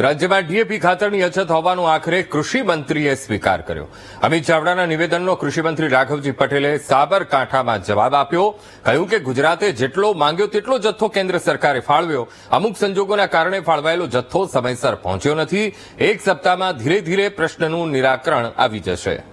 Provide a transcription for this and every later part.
રાજ્યમાં ડીએપી ખાતરની અછત હોવાનો આખરે કૃષિ મંત્રીએ સ્વીકાર કર્યો. અમિત ચાવડાના નિવેદનનો કૃષિમંત્રી રાઘવજી પટેલે સાબરકાંઠામાં જવાબ આપ્યો. કહ્યું કે ગુજરાતે જેટલો માંગ્યો તેટલો જથ્થો કેન્દ્ર સરકારે ફાળવ્યો. અમુક સંજોગોના કારણે ફાળવાયેલો જથ્થો સમયસર પહોંચ્યો નથી. એક સપ્તાહમાં ધીરે ધીરે પ્રશ્નનું નિરાકરણ આવી જશે.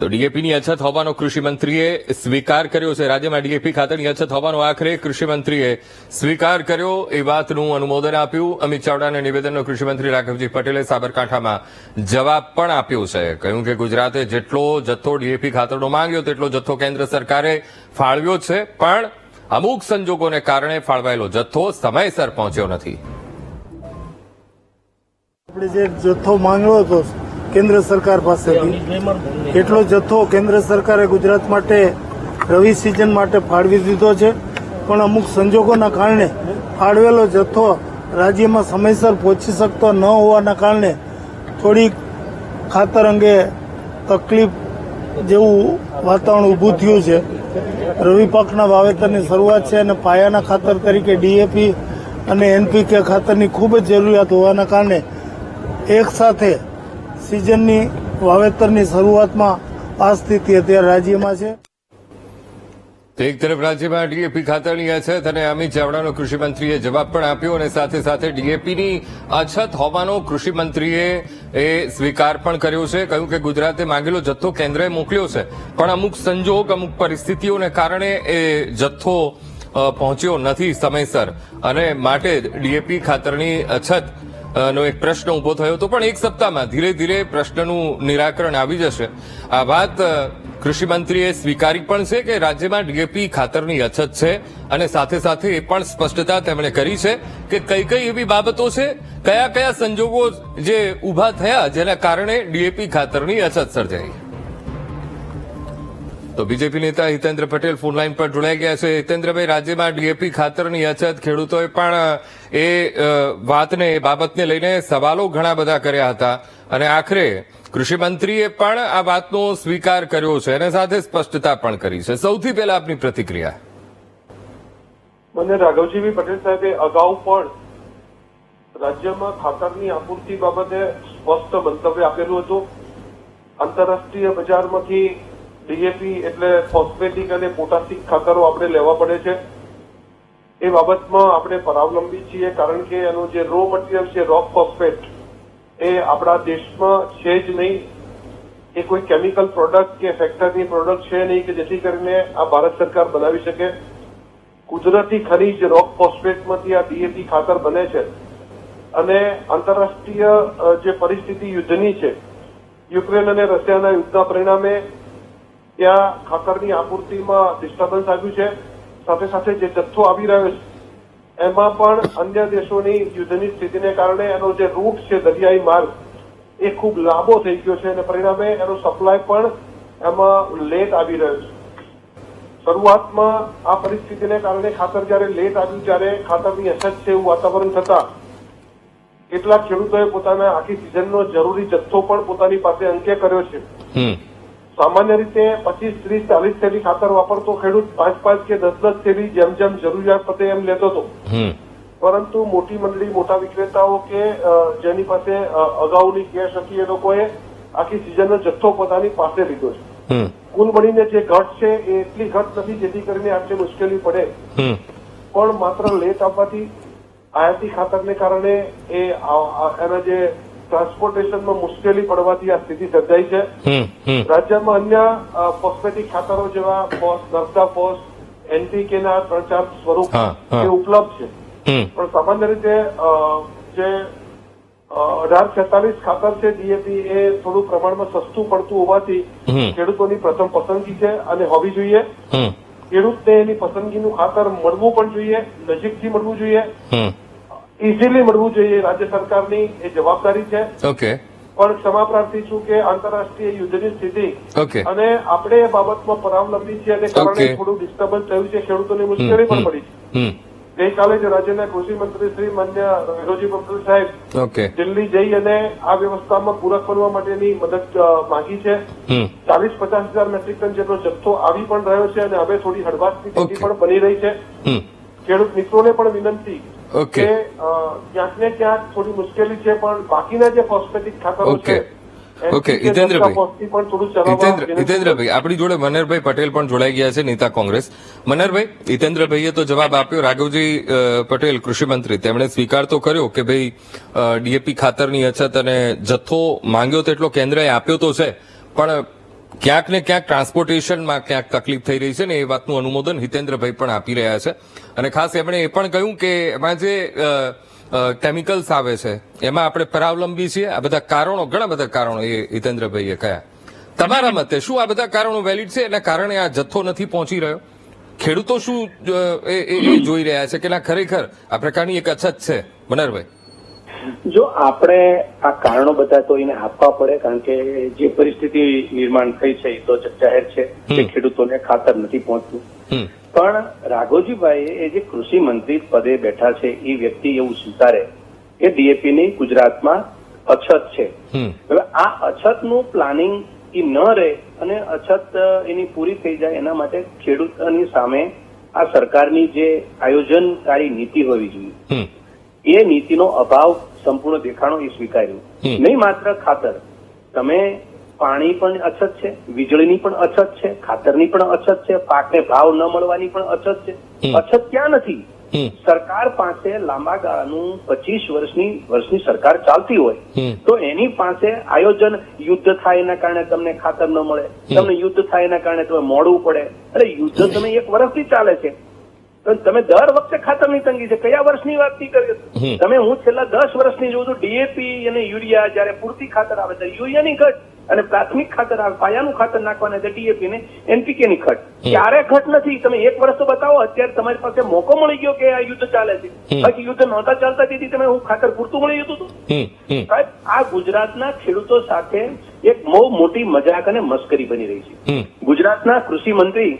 તો ડીએપીની અછત હોવાનો કૃષિમંત્રીએ સ્વીકાર કર્યો છે. રાજ્યમાં ડીએપી ખાતરની અછત હોવાનો આખરે કૃષિમંત્રીએ સ્વીકાર કર્યો એ વાતનું અનુમોદન આપ્યું. અમિત ચાવડાના નિવેદનનો કૃષિમંત્રી રાઘવજી પટેલે સાબરકાંઠામાં જવાબ પણ આપ્યો છે. કહ્યું કે ગુજરાતે જેટલો જથ્થો ડીએપી ખાતરનો માંગ્યો તેટલો જથ્થો કેન્દ્ર સરકારે ફાળવ્યો છે. પણ અમુક સંજોગોને કારણે ફાળવાયેલો જથ્થો સમયસર પહોંચ્યો નથી. આપણે જે જથ્થો માંગ્યો હતો કેન્દ્ર સરકાર પાસેથી. એટલો જથ્થો કેન્દ્ર સરકારે ગુજરાત માટે રવિ સિઝન માટે ફાળવી દીધો છે. પણ અમુક સંજોગોના કારણે ફાળવેલો જથ્થો રાજ્યમાં સમયસર પહોંચી શકતો ન હોવાના કારણે થોડીક ખાતર અંગે તકલીફ જેવું વાતાવરણ ઊભું થયું છે. રવિ પાકના વાવેતરની શરૂઆત છે અને પાયાના ખાતર તરીકે ડીએપી અને એનપીકે ખાતરની ખૂબ જ જરૂરિયાત હોવાના કારણે એક સાથે સિઝનની વાવેતરની શરૂઆતમાં આ સ્થિતિ અત્યારે રાજ્યમાં છે. એક તરફ રાજ્યમાં ડીએપી ખાતરની અછત અને અમિત ચાવડાનો કૃષિમંત્રીએ જવાબ પણ આપ્યો અને સાથે સાથે ડીએપીની અછત હોવાનો કૃષિમંત્રીએ એ સ્વીકાર પણ કર્યો છે. કહ્યું કે ગુજરાતે માંગેલો જથ્થો કેન્દ્રએ મોકલ્યો છે. પણ અમુક સંજોગ, અમુક પરિસ્થિતિઓને કારણે એ જથ્થો પહોંચ્યો નથી સમયસર. અને માટે ડીએપી ખાતરની અછત નો એક પ્રશ્ન ઊભો થયો હતો, પણ એક સપ્તાહમાં ધીરે ધીરે પ્રશ્નનું નિરાકરણ આવી જશે. આ વાત કૃષિમંત્રીએ સ્વીકારી પણ છે કે રાજ્યમાં ડીએપી ખાતરની અછત છે અને સાથે સાથે એ પણ સ્પષ્ટતા તેમણે કરી છે કે કઈ કઈ એવી બાબતો છે, કયા કયા સંજોગો જે ઊભા થયા જેના કારણે ડીએપી ખાતરની અછત સર્જાઈ. તો બીજેપી નેતા હિતેન્દ્ર પટેલ ફોનલાઈન પર જોડાઈ ગયા છે. હિતેન્દ્રભાઈ, રાજ્યમાં ડીએપી ખાતરની અછત ખેડૂતોએ પણ એ વાતને, એ બાબતને લઈને સવાલો ઘણા બધા કર્યા હતા. અને આખરે કૃષિમંત્રીએ પણ આ વાતનો સ્વીકાર કર્યો છે અને સાથે સ્પષ્ટતા પણ કરી છે. સૌથી પહેલા આપની પ્રતિક્રિયા. મને રાઘવજીભાઈ પટેલ સાહેબે અગાઉ પણ રાજ્યમાં ખાતરની આપૂર્તિ બાબતે સ્પષ્ટ મંતવ્ય આપેલું હતું. આંતરરાષ્ટ્રીય બજારમાંથી ડીએપી એટલે ફોસ્ફેટિક અને પોટાસિક ખાતરો આપણે લેવા પડે છે. એ બાબતમાં આપણે પરાવલંબી છીએ કારણ કે એનું જે રો મટીરિયલ છે રોક ફોસ્ફેટ એ આપણા દેશમાં છે જ નહીં. એ કોઈ કેમિકલ પ્રોડક્ટ કે ફેક્ટરની પ્રોડક્ટ છે નહીં કે જેથી કરીને આ ભારત સરકાર બનાવી શકે. કુદરતી ખનીજ રોક ફોસ્ફેટમાંથી આ ડીએપી ખાતર બને છે. અને આંતરરાષ્ટ્રીય જે પરિસ્થિતિ યુદ્ધની છે, યુક્રેન અને રશિયાના યુદ્ધના પરિણામે ત્યાં ખાતરની આપૂર્તિમાં ડિસ્ટર્બન્સ આવ્યું છે. સાથે સાથે જે જથ્થો આવી રહ્યો છે, એમાં પણ અન્ય દેશોની યુદ્ધની સ્થિતિને કારણે એનો જે રૂટ છે, દરિયાઈ માર્ગ, એ ખૂબ લાંબો થઈ ગયો છે અને પરિણામે એનો સપ્લાય પણ એમાં લેટ આવી રહ્યો છે. શરૂઆતમાં આ પરિસ્થિતિને કારણે ખાતર જ્યારે લેટ આવ્યું, ત્યારે ખાતરની અછત છે એવું વાતાવરણ થતા કેટલાક ખેડૂતોએ પોતાના આખી સિઝનનો જરૂરી જથ્થો પણ પોતાની પાસે અંકે કર્યો છે. સામાન્ય રીતે પચીસ ત્રીસ ચાલીસ થેલી ખાતર વાપરતો ખેડૂત પાંચ પાંચ કે દસ દસ થેલી જેમ જેમ જરૂરિયાત પતે એમ લેતો હતો. પરંતુ મોટી મંડળી મોટા વિક્રેતાઓ કે જેની પાસે અગાઉની કેશ હતી એ લોકોએ આખી સિઝનનો જથ્થો પોતાની પાસે લીધો છે. કુલ મળીને જે ઘટ છે એ એટલી ઘટ નથી જેથી કરીને આટલી મુશ્કેલી પડે. પણ માત્ર લેટ આપવાથી આયાતી ખાતરને કારણે એ એના જે ટ્રાન્સપોર્ટેશનમાં મુશ્કેલી પડવાથી આ સ્થિતિ સર્જાઈ છે. રાજ્યમાં અન્ય ફોસ્ફેટિક ખાતરો જેવા ફોસ નર્મદા ફોસ એનપીકેના ત્રણ ચાર સ્વરૂપ. એ ઉપલબ્ધ છે. પણ સામાન્ય રીતે જે અઢાર છેતાલીસ ખાતર છે ડીએપી એ થોડું પ્રમાણમાં સસ્તું પડતું હોવાથી ખેડૂતોની પ્રથમ પસંદગી છે અને હોવી જોઈએ. ખેડૂતને એની પસંદગીનું ખાતર મળવું પણ જોઈએ નજીકથી મળવું જોઈએ. ઇઝીલી મળવું જોઈએ રાજ્ય સરકારની એ જવાબદારી છે. ઓકે. પણ ક્ષમા પ્રાર્થી છું કે આંતરરાષ્ટ્રીય યુદ્ધની સ્થિતિ ઓકે. અને આપણે એ બાબતમાં પરાવલંબી છીએ અને કારણે થોડું ડિસ્ટર્બન્સ થયું છે ખેડૂતોની મુશ્કેલી પણ પડી છે. ગઈકાલે જ રાજ્યના કૃષિ મંત્રી શ્રી માન્ય રાઘવજી પટેલ સાહેબ દિલ્હી જઈ અને આ વ્યવસ્થામાં પૂરક બનવા માટેની મદદ માંગી છે. ચાલીસ પચાસ હજાર મેટ્રિક ટન જેટલો જથ્થો આવી પણ રહ્યો છે અને હવે થોડી હળવાશની સ્થિતિ પણ બની રહી છે. ખેડૂત મિત્રોને પણ વિનંતી Okay. કે અ, ક્યાંક ને ક્યાંક થોડી મુશ્કેલી છે પણ બાકીના જે ફોસ્ફેટિક ખાતરો છે ઓકે હિતેન્દ્રભાઈ. હિતેન્દ્રભાઈ આપણી જોડે મનરભાઈ પટેલ પણ જોડાઈ ગયા છે નેતા કોંગ્રેસ મનરભાઈ હિતેન્દ્રભાઈએ તો જવાબ આપ્યો રાઘવજી પટેલ કૃષિમંત્રી તેમણે સ્વીકાર તો કર્યો કે ભાઈ ડીએપી ખાતરની અછત અને જથ્થો માંગ્યો તેટલો કેન્દ્રએ આપ્યો તો છે પણ ક્યાંક ને ક્યાંક ટ્રાન્સપોર્ટેશનમાં ક્યાંક તકલીફ થઈ રહી છે ને એ વાતનું અનુમોદન હિતેન્દ્રભાઈ પણ આપી રહ્યા છે. અને ખાસ એમણે એ પણ કહ્યું કે એમાં જે કેમિકલ્સ આવે છે, એમાં આપણે પરાવલંબી છીએ. આ બધા કારણો, ઘણા બધા કારણો એ હિતેન્દ્રભાઈએ કહ્યા. તમારા મતે શું આ બધા કારણો વેલિડ છે? એના કારણે આ જથ્થો નથી પહોંચી રહ્યો? ખેડૂતો શું એ જોઈ રહ્યા છે કે ના ખરેખર આ પ્રકારની એક અછત છે? મનરભાઈ. જો આપણે આ કારણો બધા તો એને આપવા પડે કારણ કે જે પરિસ્થિતિ નિર્માણ થઈ છે એ તો જાહેર છે કે ખેડૂતોને ખાતર નથી પહોંચતું. પણ રાઘોજીભાઈ એ જે કૃષિ મંત્રી પદે બેઠા છે એ વ્યક્તિ એવું સ્વીકારે કે ડીએપી ની ગુજરાતમાં અછત છે. હવે આ અછતનું પ્લાનિંગ એ ન રહે અને અછત એની પૂરી થઈ જાય એના માટે ખેડૂતોની સામે આ સરકારની જે આયોજનકારી નીતિ હોવી જોઈએ. એ નીતિનો અભાવ સંપૂર્ણ દેખાણો એ સ્વીકાર્યું. નહીં માત્ર ખાતર. તમે પાણી પણ અછત છે વીજળીની પણ અછત છે ખાતરની પણ અછત છે પાકને ભાવ ન મળવાની પણ અછત છે. અછત ક્યાં નથી? સરકાર પાસે લાંબા ગાળાનું પચીસ વર્ષની વર્ષની સરકાર ચાલતી હોય. તો એની પાસે આયોજન યુદ્ધ થાય એના કારણે તમને ખાતર ન મળે. તમને યુદ્ધ થાય એના કારણે તમે મોડવું પડે. અરે યુદ્ધ તમે એક વર્ષથી ચાલે છે. તમે દર વખતે ખાતરની તંગી છે. કયા વર્ષની વાત નહીં કરી તમે હું છેલ્લા દસ વર્ષની જોઉં છું ડીએપી અને યુરિયા જયારે પૂરતી ખાતર આવે છે યુરિયાની ઘટ અને પ્રાથમિક ખાતર આવે પાયાનું ખાતર નાખવાના છે ડીએપી ને એનપીકે ની ખટ ક્યારે ખટ નથી? તમે એક વર્ષ તો બતાવો અત્યારે તમારી પાસે મોકો મળી ગયો કે આ યુદ્ધ ચાલે છે? બાકી યુદ્ધ નહોતા ચાલતા તેથી તમે હું ખાતર પૂરતું મળી જતું હતું? સાહેબ આ ગુજરાતના ખેડૂતો સાથે એક બહુ મોટી મજાક અને મસ્કરી બની રહી છે. ગુજરાતના કૃષિ મંત્રી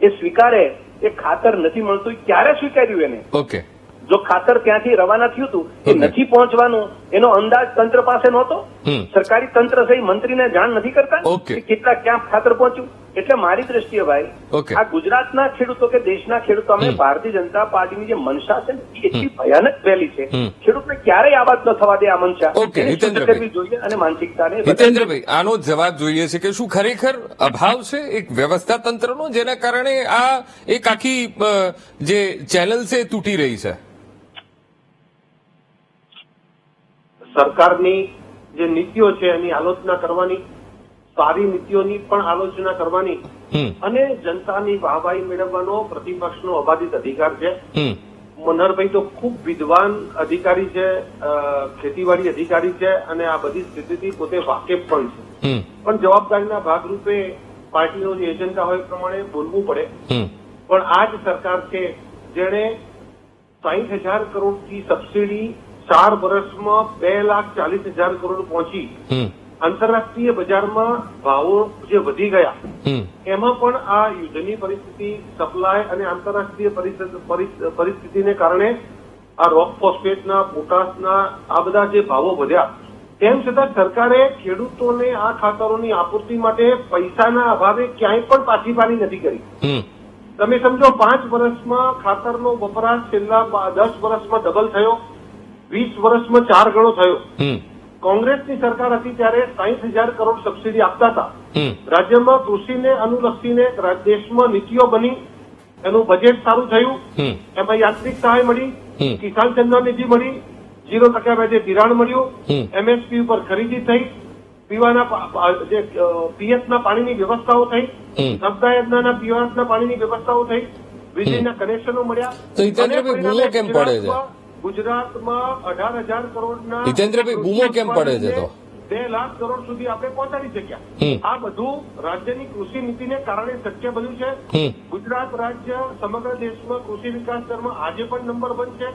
એ સ્વીકારે એ ખાતર નથી મળતું ક્યારે સ્વીકાર્યું એને? ઓકે જો ખાતર ત્યાંથી રવાના થયું હતું એ નથી પહોંચવાનું એનો અંદાજ તંત્ર પાસે નહોતો. સરકારી તંત્ર સહી મંત્રીને જાણ નથી કરતા કે કેટલા ક્યાં ખાતર પહોંચ્યું. એટલે મારી દ્રષ્ટિએ ભાઈ આ ગુજરાતના ખેડૂતો કે દેશના ખેડૂતો અમે ભારતીય જનતા પાર્ટીની જે મનસા છે ને એ એટલી ભયાનક પહેલી છે. ખેડૂતને ક્યારેય આબાદ ન થવા દે આ મનસા. કરવી જોઈએ અને માનસિકતાને હિતેન્દ્રભાઈ આનો જવાબ જોઈએ છે કે શું ખરેખર અભાવ છે એક વ્યવસ્થા તંત્રનો જેના કારણે આ એક આખી જે ચેનલ છે તૂટી રહી છે? સરકારની જે નીતિઓ છે એની આલોચના કરવાની સારી નીતિઓની પણ આલોચના કરવાની અને જનતાની વાહવાહી મેળવવાનો પ્રતિપક્ષનો અબાધિત અધિકાર છે. મનહરભાઈ તો ખૂબ વિદ્વાન અધિકારી છે ખેતીવાડી અધિકારી છે અને આ બધી સ્થિતિથી પોતે વાકેફ પણ છે. પણ જવાબદારીના ભાગરૂપે પાર્ટીનો જે એજન્ડા હોય એ પ્રમાણે બોલવું પડે. પણ આ જ સરકાર છે જેણે સાહીઠ હજાર કરોડથી સબસિડી ચાર વર્ષમાં બે લાખ ચાલીસ હજાર કરોડ પહોંચી. આંતરરાષ્ટ્રીય બજારમાં ભાવો જે વધી ગયા એમાં પણ આ યુદ્ધની પરિસ્થિતિ સપ્લાય અને આંતરરાષ્ટ્રીય પરિસ્થિતિ- પરિસ- પરિસ્થિતિને કારણે આ રોક ફોસ્ફેટના પોટાશના આ બધા જે ભાવો વધ્યા તેમ છતાં સરકારે ખેડૂતોને આ ખાતરોની આપૂર્તિ માટે પૈસાના અભાવે ક્યાંય પણ પાછીપાની નથી કરી. તમે સમજો પાંચ વર્ષમાં ખાતરનો વપરાશ છેલ્લા દસ વર્ષમાં ડબલ થયો. વીસ વર્ષમાં ચાર ગણો થયો. કોંગ્રેસની સરકાર હતી ત્યારે સાહીઠ હજાર કરોડ સબસિડી આપતા હતા. રાજ્યમાં કૃષિને અનુલક્ષીને દેશમાં નીતિઓ બની એનું બજેટ સારું થયું. એમાં યાંત્રિક સહાય મળી. કિસાન સન્માન નિધિ મળી. જીરો ટકા વ્યાજે ધિરાણ મળ્યું. એમએસપી ઉપર ખરીદી થઈ. પીવાના જે પીએચના પાણીની વ્યવસ્થાઓ થઈ. યોજનાના પીવાના પાણીની વ્યવસ્થાઓ થઈ. વીજળીના કનેક્શનો મળ્યા. તો કેમ પડે છે? ગુજરાતમાં- અઢાર હજાર કરોડના હિતેન્દ્રભાઈ, બૂમો કેમ પડે છે તો? બે લાખ કરોડ સુધી આપણે પહોંચાડી શક્યા. આ બધું રાજ્યની કૃષિ નીતિને કારણે શક્ય બન્યું છે. ગુજરાત રાજ્ય સમગ્ર દેશમાં કૃષિ વિકાસ દરમાં આજે પણ નંબર વન છે.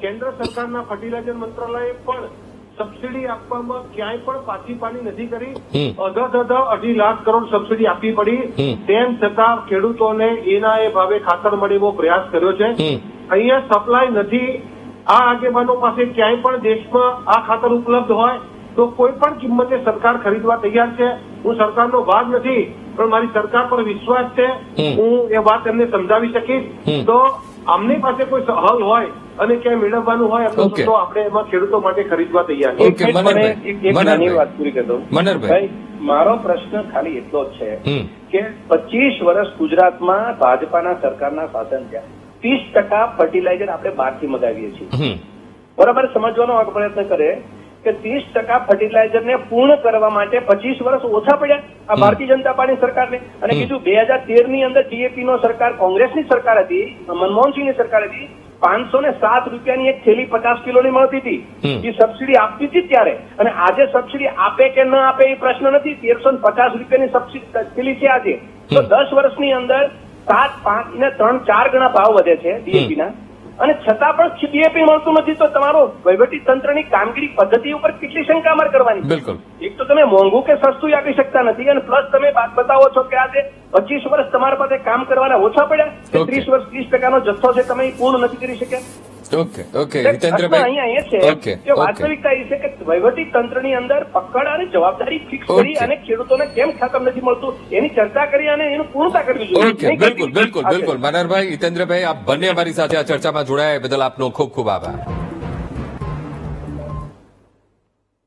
કેન્દ્ર સરકારના ફર્ટિલાઇઝર મંત્રાલયે પણ સબસિડી આપવામાં ક્યાંય પણ પાછી પાની નથી કરી. અધધ અધ અઢી લાખ કરોડ સબસિડી આપવી પડી. તેમ છતાં ખેડૂતોને એના એ ભાવે ખાતર મળે એવો પ્રયાસ કર્યો છે. અહીંયા સપ્લાય નથી. આ આગેવાનો પાસે ક્યાંય પણ દેશમાં આ ખાતર ઉપલબ્ધ હોય તો કોઈ પણ કિંમતે સરકાર ખરીદવા તૈયાર છે. હું સરકારનો ભાગ નથી પણ મારી સરકાર પર વિશ્વાસ છે. હું એ વાત એમને સમજાવી શકીશ. તો આમની પાસે કોઈ હલ હોય અને ક્યાંય મેળવવાનું હોય તો આપણે એમાં ખેડૂતો માટે ખરીદવા તૈયાર છીએ. એક નાની વાત પૂરી કરી દઉં. મારો પ્રશ્ન ખાલી એટલો જ છે કે પચીસ વર્ષ ગુજરાતમાં ભાજપાના સરકારના શાસન છે ત્રીસ ટકા ફર્ટિલાઇઝર આપણે બહારથી મગાવીએ છીએ. બરાબર સમજવાનો આ પ્રયત્ન કરે કે ત્રીસ ટકા ફર્ટિલાઇઝર ને પૂર્ણ કરવા માટે પચીસ વર્ષ ઓછા પડ્યા આ ભારતીય જનતા પાર્ટી સરકારને. અને બીજું બે હજાર તેરની અંદર ટીએપી નો સરકાર કોંગ્રેસની સરકાર હતી મનમોહનસિંહની સરકાર હતી પાંચસો ને સાત રૂપિયાની એક થેલી પચાસ કિલોની મળતી હતી. એ સબસિડી આપતી હતી ત્યારે. અને આજે સબસિડી આપે કે ન આપે એ પ્રશ્ન નથી. તેરસો ને પચાસ રૂપિયાની સબસિડી થેલી છે આજે. તો દસ વર્ષની અંદર સાત પાંચ ને ત્રણ ચાર ગણા ભાવ વધે છે ડીએપી ના. અને છતાં પણ ડીએપી મળતું નથી તો તમારો વહીવટી તંત્રની કામગીરી પદ્ધતિ ઉપર કેટલી શંકા અમારે કરવાની બિલકુલ. એક તો તમે મોંઘું કે સસ્તું આપી શકતા નથી અને પ્લસ તમે વાત બતાવો છો કે આજે પચીસ વર્ષ તમારા પાસે કામ કરવાના ઓછા પડ્યા ત્રીસ વર્ષ ત્રીસ ટકાનો જથ્થો છે તમે પૂર્ણ નથી કરી શક્યા? ઓકે ઓકે હિતેન્દ્રભાઈ અહીંયા એ છે. કે વાસ્તવિકતા એ છે કે વહીવટી તંત્રની અંદર પકડ અને જવાબદારી ફિક્સ કરી અને ખેડૂતોને કેમ ખાતર નથી મળતું એની ચર્ચા કરી અને એનું પૂર્ણતા કરવી જોઈએ. ઓકે બિલકુલ બિલકુલ બિલકુલ. મનહરભાઈ હિતેન્દ્રભાઈ આપ બંને અમારી સાથે આ ચર્ચામાં જોડાયા. બદલ આપનો ખૂબ ખૂબ આભાર.